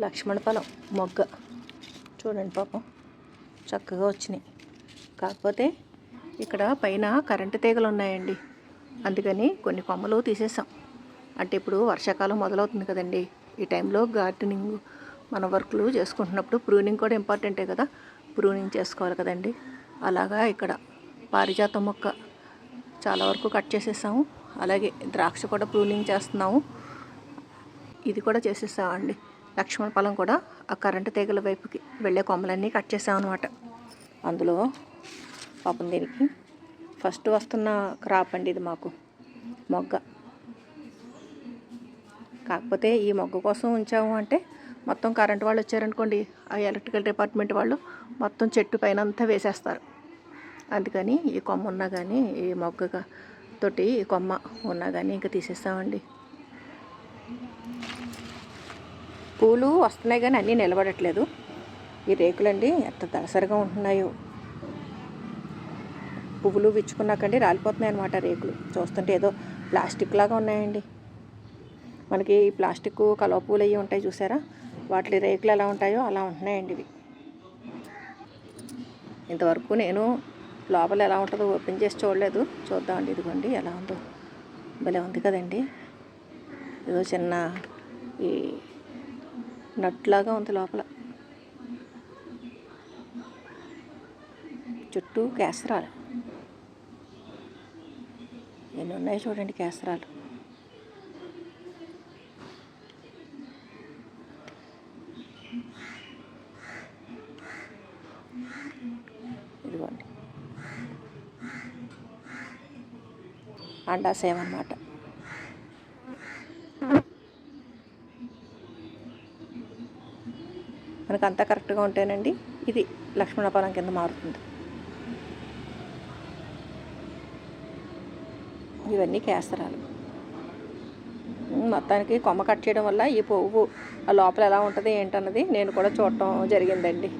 లక్ష్మణ ఫలం మొగ్గ. చూడండి పాపం చక్కగా వచ్చినాయి. కాకపోతే ఇక్కడ పైన కరెంటు తీగలు ఉన్నాయండి. అందుకని కొన్ని కొమ్మలు తీసేసాం. అంటే ఇప్పుడు వర్షాకాలం మొదలవుతుంది కదండి. ఈ టైంలో గార్డెనింగ్ మన వర్క్లు చేసుకుంటున్నప్పుడు ప్రూనింగ్ కూడా ఇంపార్టెంటే కదా. ప్రూనింగ్ చేసుకోవాలి కదండి. అలాగా ఇక్కడ పారిజాతం మొక్క చాలా వరకు కట్ చేసేసాము. అలాగే ద్రాక్ష కూడా ప్రూనింగ్ చేస్తున్నాము. ఇది కూడా చేసేసామండి. లక్ష్మణ పొలం కూడా ఆ కరెంటు తీగల వైపుకి వెళ్ళే కొమ్మలన్నీ కట్ చేసామన్నమాట. అందులో పాపం దీనికి ఫస్ట్ వస్తున్న క్రాప్ అండి ఇది మాకు మొగ్గ. కాకపోతే ఈ మొగ్గ కోసం ఉంచాము అంటే మొత్తం కరెంట్ వాళ్ళు వచ్చారనుకోండి ఆ ఎలక్ట్రికల్ డిపార్ట్మెంట్ వాళ్ళు మొత్తం చెట్టు పైన అంతా వేసేస్తారు. అందుకని ఈ కొమ్మ ఉన్నా కానీ ఈ మొగ్గ తోటి ఈ కొమ్మ ఉన్నా కానీ ఇంకా తీసేస్తామండి. పూలు వస్తున్నాయి కానీ అన్నీ నిలబడట్లేదు. ఈ రేకులండి ఎంత దళసరిగా ఉంటున్నాయో. పువ్వులు విచ్చుకున్నాకండి రాలిపోతున్నాయి అనమాట రేకులు. చూస్తుంటే ఏదో ప్లాస్టిక్ లాగా ఉన్నాయండి. మనకి ఈ ప్లాస్టిక్ కలవ పూలు అవి ఉంటాయి చూసారా? వాటి రేకులు ఎలా ఉంటాయో అలా ఉంటున్నాయండి ఇవి. ఇంతవరకు నేను లోపల ఎలా ఉంటుందో ఓపెన్ చేసి చూడలేదు. చూద్దామండి ఇదిగోండి ఎలా ఉందో. భలే ఉంది కదండి. ఏదో చిన్న ఈ నట్లాగా ఉంది లోపల. చుట్టూ కేసరాలు. ఎన్ని ఉన్నాయి చూడండి కేసరాలు. ఇదిగోండి. అండాసేవ అన్నమాట. మనకు అంతా కరెక్ట్గా ఉంటేనండి ఇది లక్ష్మణపాలెం కింద మారుతుంది. ఇవన్నీ కేసరాలు. మొత్తానికి కొమ్మ కట్ చేయడం వల్ల ఈ పువ్వు ఆ లోపల ఎలా ఉంటుంది ఏంటన్నది నేను కూడా చూడటం జరిగిందండి.